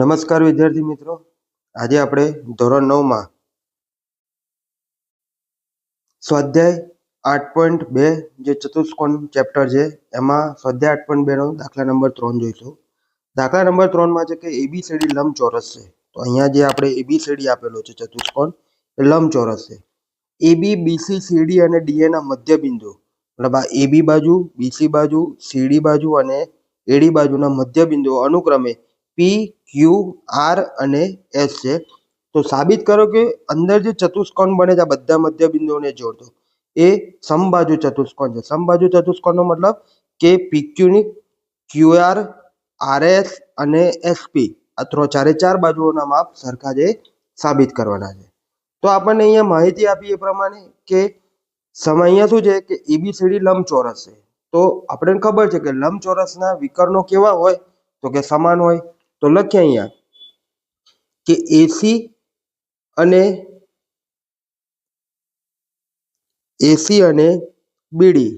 નમસ્કાર વિદ્યાર્થી મિત્રો. આજે આપણે ધોરણ નવમાં સ્વાધ્યાય આઠ પોઈન્ટ બે જે ચતુષ્કોણ ચેપ્ટર છે, એમાં સ્વાધ્યાય આઠ પોઈન્ટ બેનો દાખલા નંબર ત્રણ જોઈશું. દાખલા નંબર ત્રણમાં છે કે એબીસીડી લંબચોરસ છે. તો અહીંયા જે આપણે એબીસીડી આપેલો છે ચતુષ્કોણ, એ લંબચોરસ છે. એબી બીસી સીડી અને ડીએના મધ્ય બિંદુ મતલબ આ એબી બાજુ બીસી બાજુ સીડી બાજુ અને એડી બાજુના મધ્ય બિંદુઓ અનુક્રમે પી ક્યુ આર અને એસ છે. તો સાબિત કરો કે અંદર જે ચતુષ્કોણ બને છે, આ બધા મધ્ય બિંદુઓને જોડતો, એ સમબાજુ ચતુષ્કોણ છે. સમબાજુ ચતુષ્કોણનો મતલબ કે પીક્યુની ક્યુઆર આરએસ અને એસપી ત્રણ ચારે ચાર બાજુઓના માપ સરખા જે સાબિત કરવાના છે. તો આપણને અહીંયા માહિતી આપી એ પ્રમાણે કે સમય અહીંયા શું છે કે એબીસીડી લંબચોરસ છે. તો આપણને ખબર છે કે લંબચોરસના વિકર્ણો કેવા હોય? તો કે સમાન હોય. તો લખ્યા અહીંયા કે એસી અને એસી અને બીડી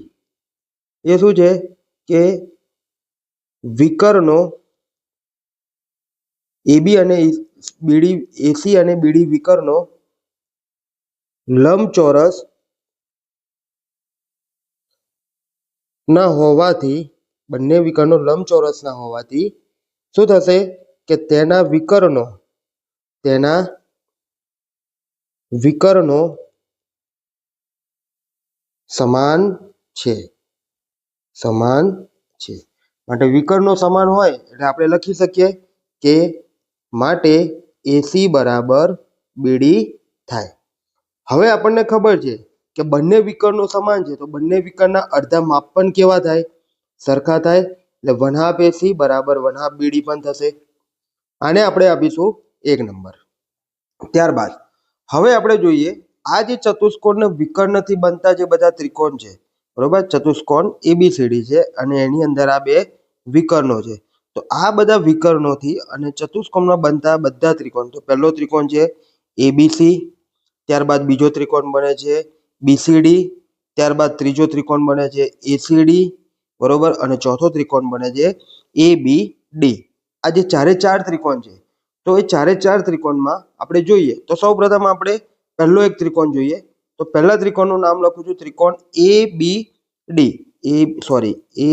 એ શું છે? કે વિકરનો એબી અને બીડી એસી અને બીડી વિકરનો લંબચોરસ ના હોવાથી, બંને વિકર્ણો લંબચોરસના હોવાથી શું થશે? કે તેના વિકર્ણો તેના વિકર્ણો સમાન છે. સમાન છે. માટે વિકર્ણો સમાન હોય એટલે આપણે લખી શકીએ કે માટે એસી બરાબર બીડી થાય. હવે આપણને ખબર છે કે બંને વિકર્ણો સમાન છે, તો બંને વિકર્ણના અડધા માપ પણ કેવા થાય? સરખા થાય. એટલે વન હાફ એસી બરાબર વન હાફ બીડી પણ થશે. આને આપણે આપીશું એક નંબર. ત્યારબાદ, હવે આપણે જોઈએ, આ જે ચતુષ્કોણના વિકર્ણથી બનતા જે બધા ત્રિકોણ છે, બરોબર? ચતુષ્કોણ એબીસીડી છે અને એની અંદર આ બે વિકર્ણો છે. તો આ બધા વિકર્ણોથી અને ચતુષ્કોણમાં બનતા બધા ત્રિકોણ, તો પહેલો ત્રિકોણ છે એબીસી ત્યારબાદ બીજો ત્રિકોણ બને છે બીસીડી ત્યારબાદ ત્રીજો ત્રિકોણ બને છે એસીડી બરોબર? અને ચોથો ત્રિકોણ બને છે એ બી ડી આ જે ચારે ચાર ત્રિકોણ છે. તો એ ચારે ચાર ત્રિકોણમાં આપણે જોઈએ તો સૌપ્રથમ આપણે પહેલો એક ત્રિકોણ જોઈએ. તો પહેલા ત્રિકોણનું નામ લખું છું ત્રિકોણ A B D A sorry A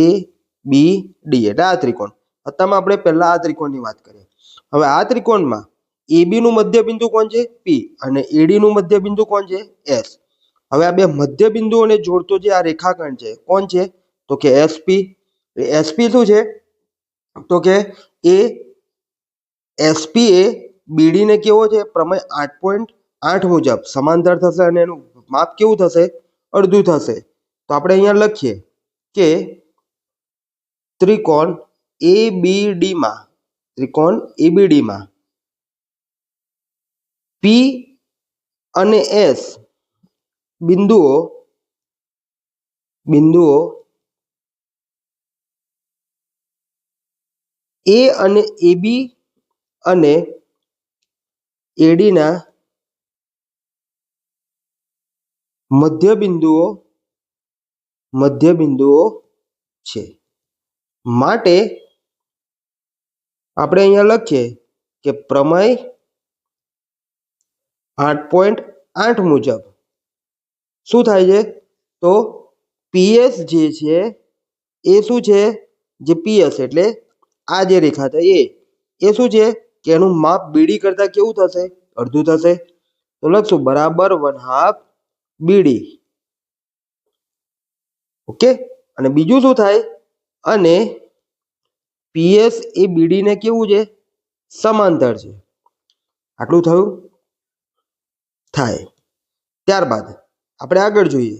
B D એટલે આ ત્રિકોણ. અત્યારમાં આપણે પહેલા આ ત્રિકોણની વાત કરીએ. હવે આ ત્રિકોણમાં એબીનું મધ્ય બિંદુ કોણ છે? પી અને એડી નું મધ્ય બિંદુ કોણ છે? એસ હવે આ બે મધ્ય બિંદુઓને જોડતો જે આ રેખાખંડ છે, કોણ છે? તો કે એસપી એસપી શું છે? તો કે એ એસપી એ બીડીને કેવો છે? પ્રમેય આઠ પોઈન્ટ આઠ મુજબ. સમાંતર થશે અને એનું માપ કેવું થશે? અડધું થશે. તો આપણે અહીંયા લખીએ કે ત્રિકોણ એ બી ડીમાં ત્રિકોણ એબીડીમાં પી અને એસ બિંદુઓ બિંદુઓ એ અને એબી અને એડીના મધ્ય બિંદુઓ મધ્ય બિંદુઓ છે. માટે આપણે અહીંયા લખીએ કે પ્રમેય આઠ પોઈન્ટ આઠ મુજબ. શું થાય છે? તો પીએસ જે છે એ શું છે? જે પીએસ એટલે આ જે રેખા છે એ એ શું છે કે એનું માપ બીડી કરતા કેવું થશે? અડધું થશે. તો લખશું, બરાબર વન હાફ બીડી ઓકે? અને બીજું શું થાય? અને પીએસ એ બીડીને કેવું છે? સમાંતર છે. આટલું થયું? થાય. ત્યારબાદ આપણે આગળ જોઈએ.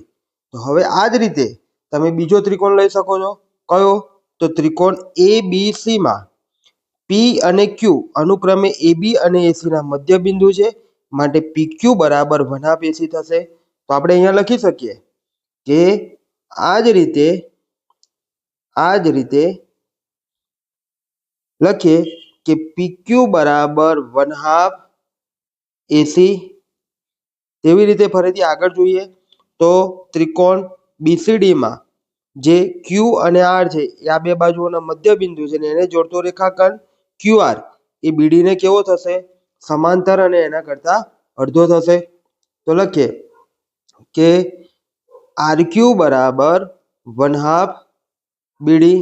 તો હવે આ જ રીતે તમે બીજો ત્રિકોણ લઈ શકો છો. કયો? તો ત્રિકોણ એ બી સીમાં પી અને ક્યુ અનુક્રમે એબી અને એસીના મધ્ય બિંદુ છે, માટે પી ક્યુ બરાબર વન એસી થશે. તો આપણે અહીંયા લખી શકીએ કે આ જ રીતે આ જ રીતે લખીએ કે પીક્યુ બરાબર વન હાફ એસી તેવી રીતે ફરીથી આગળ જોઈએ તો ત્રિકોણ બીસીડીમાં જે ક્યુ અને આર છે, એ આ બે બાજુઓના મધ્ય બિંદુ છે એને જોડતો રેખાખંડ ક્યુઆર એ બીડીને કેવો થશે? સમાંતર અને એના કરતા અડધો થશે. તો લખીએ કે આર ક્યુ બરાબર વન હાફ બીડી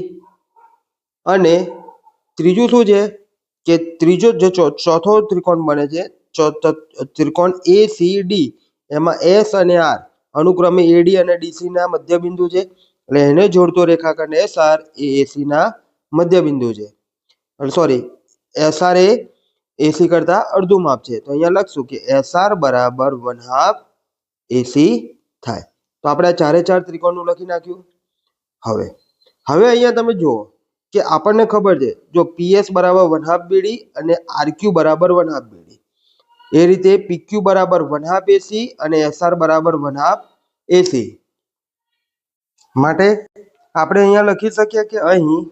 અને ત્રીજું શું છે? કે ત્રીજો જે ચોથો ત્રિકોણ બને છે ત્રિકોણ એ સી ડી એમાં એસ અને આર અનુક્રમે એડી અને ડીસીના મધ્યબિંદુ છે. એટલે એને જોડતો રેખાખંડ એસ આર એ એસી ના મધ્યબિંદુ છે. સોરી એસ આર એ એસી કરતા અડધું માપ છે. તો અહીંયા લખશું કે એસ આર બરાબર વન હાફ એસી થાય. તો આપણે ચારે ચાર ત્રિકોણનું લખી નાખ્યું. હવે હવે અહીંયા તમે જુઓ કે આપણને ખબર છે, જો પીએસ બરાબર વન હાફ બીડી અને આરક્યુ બરાબર વન હાફ બીડી એ રીતે પીક્યુ બરાબર વન હાફ એસી અને એસઆર બરાબર વન હાફ એસી માટે આપણે અહીંયા લખી શકીએ કે અહીં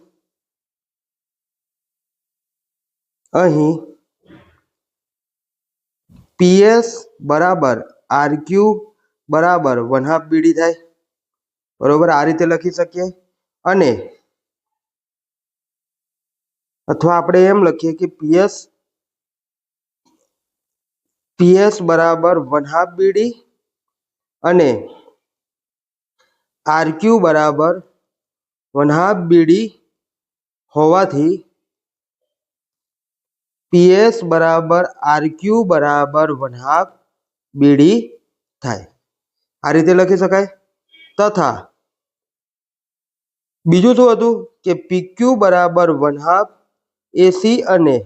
અહીં પીએસ બરાબર આરક્યુ બરાબર વન હાફ બીડી થાય. બરોબર? આ રીતે લખી શકીએ. અને અથવા આપણે એમ લખીએ કે પીએસ પીએસ બરાબર વન હાફ બીડી અને આરક્યુ બરાબર વન હાફ બીડી હોવાથી પીએસ બરાબર આરક્યુ બરાબર વન હાફ બીડી થાય આ રીતે લખી શકાય? તથા બીજું શું હતું કે પીક્યુ બરાબર વન હાફ એસી અને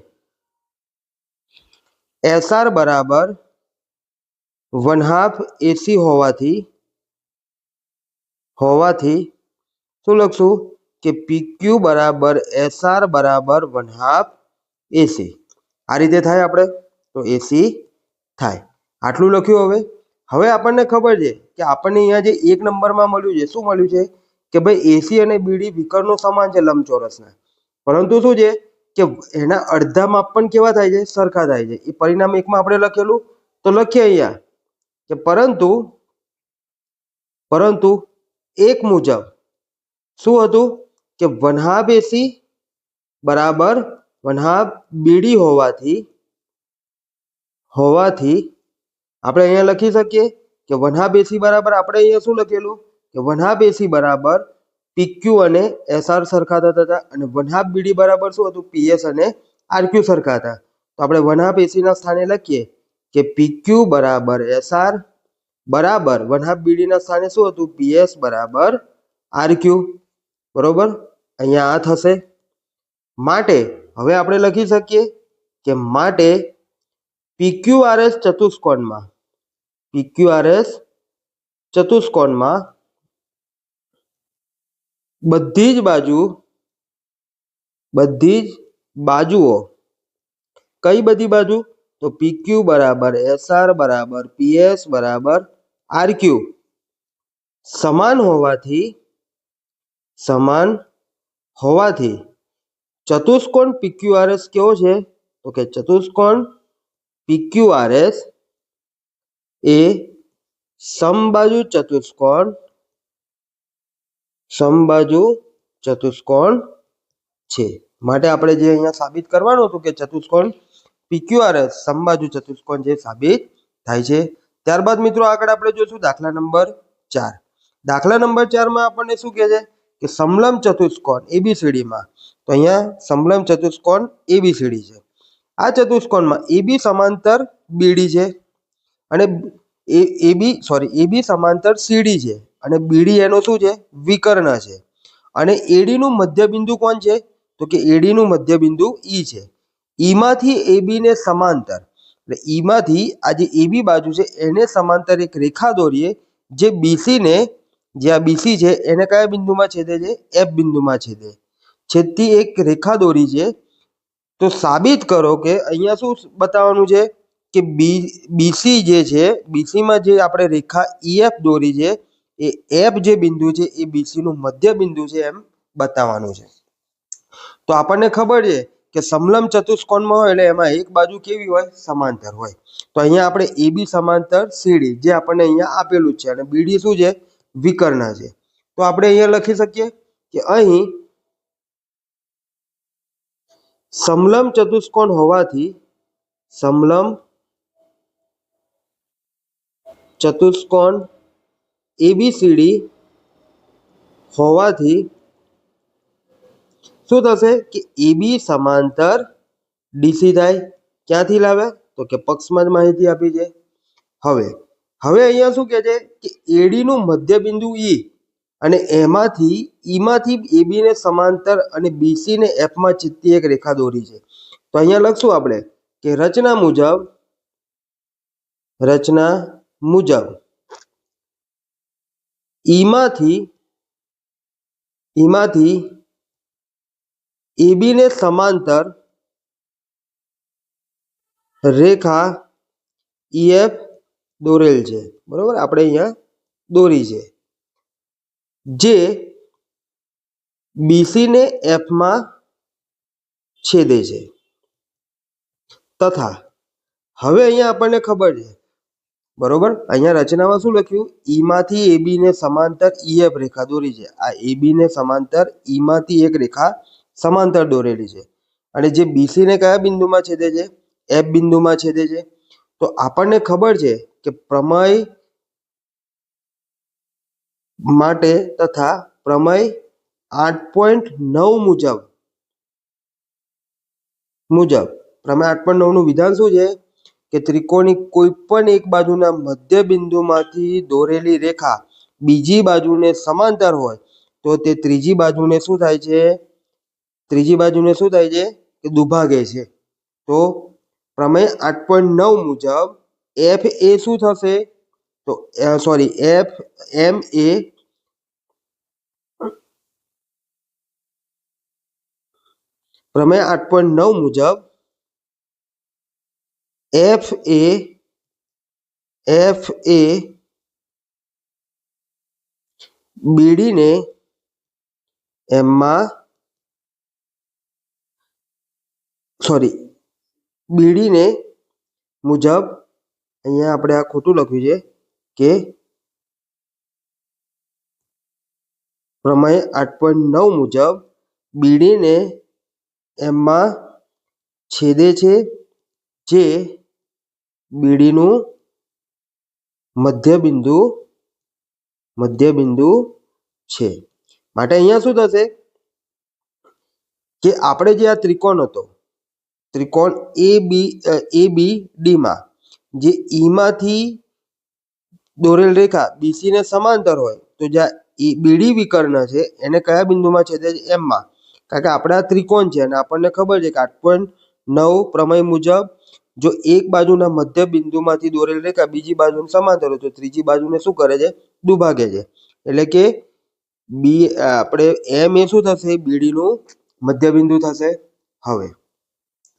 એસઆર બરાબર વન હાફ એસી હોવાથી હોવાથી શું લખશું કે પીક્યુ બરાબર એસઆર બરાબર વન હાફ એસી આ રીતે થાય આપણે? તો એસી થાય. આટલું લખ્યું હવે. હવે આપણને ખબર છે કે આપણને અહીંયા જે એક નંબરમાં મળ્યું છે, શું મળ્યું છે? કે ભાઈ એસી અને બીડી વિકર્ણો સમાન છે લંબચોરસના. પરંતુ શું છે કે એના અડધા માપ પણ કેવા થાય છે? સરખા થાય છે. એ પરિણામ એકમાં આપણે લખેલું. તો લખીએ અહીંયા. કે પરંતુ પરંતુ એક મુજબ. શું હતું? કે વનહાબ એસી બરાબર વનહાબ બીડી હોવાથી હોવાથી આપણે અહીંયા લખી શકીએ કે વનહાબ એસી બરાબર આપણે અહીંયા શું લખેલું? કે વનહાબ એસી બરાબર પીક્યુ અને એસઆર સરખા થતા હતા અને વનહાબ બીડી બરાબર શું હતું? પીએસ અને આરક્યુ સરખા હતા. તો આપણે વનહાબ એસીના સ્થાને લખીએ કે પીક્યુ બરાબર એસઆર બરાબર. વન હાફ બીડીના સ્થાને શું હતું? પીએસ બરાબર. આરક્યુ બરોબર? અહીંયા આ થશે. માટે હવે આપણે લખી શકીએ કે માટે પીક્યુઆરએસ ચતુષ્કોણમાં પીક્યુઆરએસ ચતુષ્કોણમાં બધી જ બાજુ, બધી જ બાજુઓ, કઈ બધી બાજુ? તો પીક્યુ બરાબર એસઆર બરાબર પીએસ બરાબર આરક્યુ સમાન હોવાથી સમાન હોવાથી, ચતુષ્કોણ પીક્યુઆરએસ કેવો છે? તો કે ચતુષ્કોણ પીક્યુઆરએસ એ સમબાજુ ચતુષ્કોણ સમબાજુ ચતુષ્કોણ છે. માટે આપણે જે અહીંયા સાબિત કરવાનું હતું કે ચતુષ્કોણ પીક્યુઆરએસ સમબાજુ ચતુષ્કોણ જે સાબિત થાય છે. ત્યારબાદ મિત્રો આગળ આપણે જોઈશું દાખલા નંબર ચાર. દાખલા નંબર ચારમાં આપણને શું કહે છે? કે સમલમ ચતુષ્કોણ એબીસીડીમાં તો અહીંયા સમલમ ચતુષ્કોણ એબીસીડી છે. આ ચતુષ્કોણમાં એબી સમાંતર બીડી છે અને એ એબી સોરી એબી સમાંતર સીડી છે. અને બીડી એનો શું છે? વિકર્ણ છે. અને એડીનું મધ્યબિંદુ કોણ છે? તો કે એડીનું મધ્યબિંદુ ઈ છે. ઈમાંથી એબીને સમાંતર. એટલે ઈમાંથી આ જે એબી બાજુ છે, એને સમાંતર એક રેખા દોરીએ, જે બીસીને જ્યાં બીસી છે, એને કયા બિંદુમાં છેદે છે? એફ બિંદુમાં છેદે. છેદતી એક રેખા દોરી છે. તો સાબિત કરો કે અહીંયા શું બતાવવાનું છે કે બી બીસી જે છે બીસીમાં જે આપણે રેખા ઈએફ દોરી છે, એ એફ જે બિંદુ છે, એ બીસીનું મધ્ય બિંદુ છે એમ બતાવવાનું છે. તો આપણને ખબર છે કે સમલમ ચતુષ્કોણમાં હોય એટલે એમાં એક બાજુ કેવી હોય? સમાંતર હોય. તો અહીંયા આપણે એબી સમાંતર સીડી જે આપણને અહીંયા આપેલું છે અને બીડી શું છે? વિકર્ણ છે. તો આપણે અહીંયા લખી શકીએ કે અહીં સમલમ ચતુષ્કોણ હોવાથી સમલમ ચતુષ્કોણ એબીસીડી હોવાથી શું થશે કે એબી સમાંતર ડીસી થાય. ક્યાંથી લાવ્યા તો કે પક્ષમાં જ માહિતી આપી છે હવે હવે અહીંયા શું કહે છે કે એડીનું મધ્યબિંદુ ઈ અને એમાંથી ઈમાંથી એબી ને સમાંતર અને બીસી ને એફમાં ચિત્તી એક રેખા દોરી છે. તો અહીંયા લખશું આપણે કે રચના મુજબ રચના મુજબ ઈમાંથી ઈમાંથી એબી ને સમાંતર રેખા ઈએફ દોરેલ છે. બરોબર? આપણે અહીંયા દોરી છે. જે બીસી ને એફમાં છેદે છે. તથા હવે અહીંયા આપણને ખબર છે. બરોબર? અહીંયા રચનામાં શું લખ્યું? ઈમાંથી એબી ને સમાંતર ઈએફ રેખા દોરી છે. આ એબી ને સમાંતર ઈમાંથી એક રેખા સમાંતર દોરેલી છે. અને જે બીસીને કયા બિંદુમાં છેદે છે? એફ બિંદુમાં છેદે છે. તો આપણને ખબર છે કે પ્રમેય માટે તથા પ્રમેય આઠ પોઈન્ટ નવ મુજબ મુજબ, પ્રમેય આઠ પોઈન્ટ નવનું વિધાન શું છે? કે ત્રિકોણની કોઈ પણ એક બાજુના મધ્ય બિંદુમાંથી દોરેલી રેખા બીજી બાજુને સમાંતર હોય, તો તે ત્રીજી બાજુને શું થાય છે? ત્રીજી બાજુને શું થાય છે? કે દુભાગે છે. તો પ્રમેય આઠ પોઈન્ટ નવ મુજબ એફ એ શું થશે? તો સોરી એફ એમ એ પ્રમેય આઠ પોઈન્ટ નવ મુજબ એફ એ એફ એ બીડીને એમમાં સોરી. બીડીને મુજબ અહીંયા આપણે આ ખોટું લખ્યું છે કે પ્રમેય આઠ પોઈન્ટ નવ મુજબ બીડીને એમમાં છેદે છે જે બીડીનું મધ્યબિંદુ મધ્યબિંદુ છે. માટે અહીંયા શું થશે કે આપણે જે આ ત્રિકોણ હતો ત્રિકોણ એ બી એ બી ડીમાં જે ઈમાંથી દોરેલ રેખા બીસી ને સમાંતર હોય, તો જ્યાં ઈ બીડી વિકર્ણ છે, એને કયા બિંદુમાં છેદે છે? એમમાં કારણ કે આપણે આ ત્રિકોણ છે અને આપણને ખબર છે કે આઠ પોઈન્ટ નવ પ્રમેય મુજબ જો એક બાજુના મધ્ય બિંદુમાંથી દોરેલ રેખા બીજી બાજુને સમાંતર હોય, તો ત્રીજી બાજુને શું કરે છે? દુભાગે છે. એટલે કે બી આપણે એમ એ શું થશે? બીડીનું મધ્યબિંદુ થશે. હવે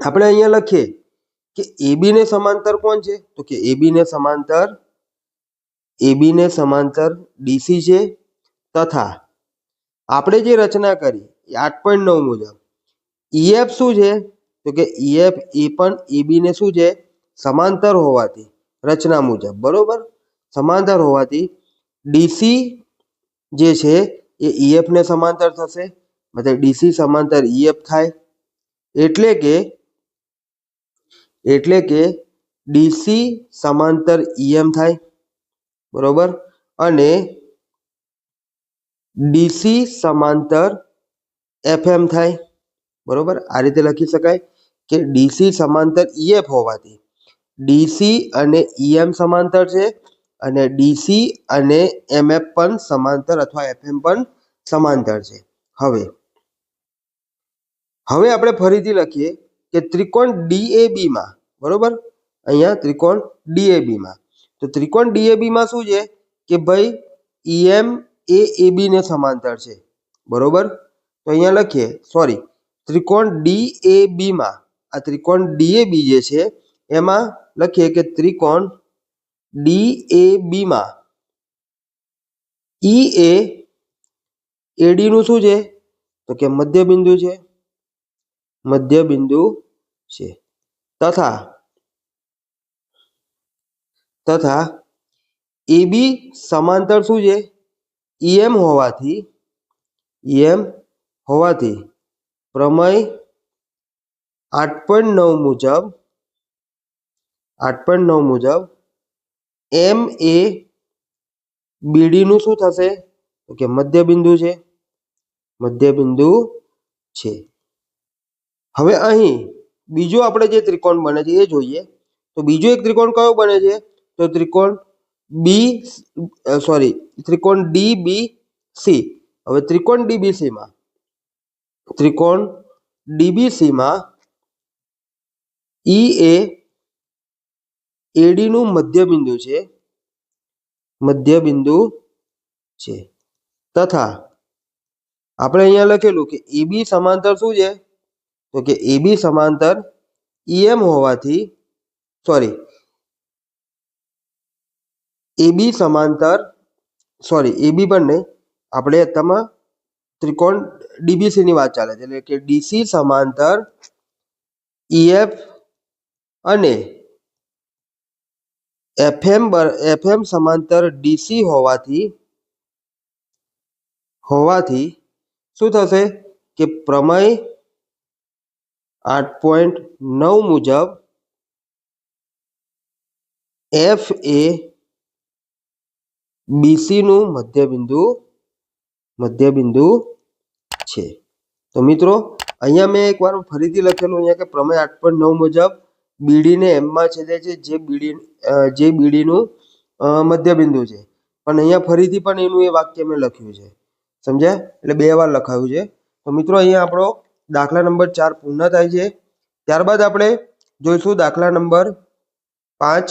આપણે અહીંયા લખીએ કે એબી ને સમાંતર કોણ છે? તો કે એબી ને સમાંતર એબી ને સમાંતર ડીસી છે તથા આપણે જે રચના કરી આઠ પોઈન્ટ નવ મુજબ. ઈએફ શું છે? તો કે ઈએફ એ પણ એબી ને શું છે? સમાંતર હોવાથી, રચના મુજબ, બરોબર? સમાંતર હોવાથી ડીસી જે છે એ ઈએફ ને સમાંતર થશે. મતલબ ડીસી સમાંતર ઈએફ થાય. એટલે કે એટલે કે ડીસી સમાંતર ઈએમ થાય. બરોબર? અને ડીસી સમાંતર એફએમ થાય. બરોબર? આ રીતે લખી શકાય કે ડીસી સમાંતર ઈએફ હોવાથી. ડીસી અને ઈએમ સમાંતર છે અને ડીસી અને એમએફ પણ સમાંતર અથવા એફએમ પણ સમાંતર છે. હવે હવે આપણે ફરીથી લખીએ. કે ત્રિકોણ ડીએબીમાં બરોબર? અહીંયા ત્રિકોણ ડીએબીમાં તો ત્રિકોણ ડીએબીમાં શું છે? કે ભાઈ ઈએમ એ એબીને સમાંતર છે. બરોબર? તો અહીંયા લખીએ સોરી ત્રિકોણ ડીએબીમાં આ ત્રિકોણ ડીએબી જે છે, એમાં લખીએ કે ત્રિકોણ ડીએબીમાં ઈ એ એડીનું શું છે? તો કે મધ્યબિંદુ છે. મધ્યબિંદુ છે. તથા તથા એબી સમાંતર શું છે? ઈએમ હોવાથી ઈએમ હોવાથી પ્રમેય આઠ પોઈન્ટ નવ મુજબ, આઠ પોઈન્ટ નવ મુજબ એમ એ બીડીનું શું થશે? તો કે મધ્યબિંદુ છે. મધ્યબિંદુ છે. હવે અહીં બીજો આપણે જે ત્રિકોણ બને છે એ જોઈએ. તો બીજો એક ત્રિકોણ કયો બને છે? તો ત્રિકોણ બી સોરી ત્રિકોણ ડી બી સી હવે ત્રિકોણ ડીબીસીમાં ત્રિકોણ ડીબીસીમાં ઈ એ એડીનું મધ્યબિંદુ છે. મધ્યબિંદુ છે. તથા આપણે અહીંયા લખેલું કે એબી સમાંતર શું છે? તો કે એબી સમાંતર ઈએમ હોવાથી સોરી એબી સમાંતર સોરી એબી પણ નહીં આપણે અત્યારમાં ત્રિકોણ ડીબીસી ની વાત ચાલે છે એટલે કે ડીસી સમાંતર ઈએફ અને એફએમ એફએમ સમાંતર ડીસી હોવાથી હોવાથી શું થશે? કે પ્રમેય આઠ પોઈન્ટ નવ મુજબ એફ એ બીસીનું મધ્યબિંદુ મધ્યબિંદુ છે. તો મિત્રો, અહીંયા મેં એકવાર ફરીથી લખેલું, અહીંયા કે પ્રમેય આઠ પોઈન્ટ નવ મુજબ બીડીને એમમાં છેદે છે, જે બીડી જે બીડીનું મધ્યબિંદુ છે. પણ અહીંયા ફરીથી પણ એનું એ વાક્ય મેં લખ્યું છે. સમજ્યા? એટલે બે વાર લખાયું છે. તો મિત્રો, અહીંયા આપણો દાખલા નંબર ચાર પૂર્ણ થાય છે. ત્યારબાદ આપણે જોઈશું દાખલા નંબર પાંચ.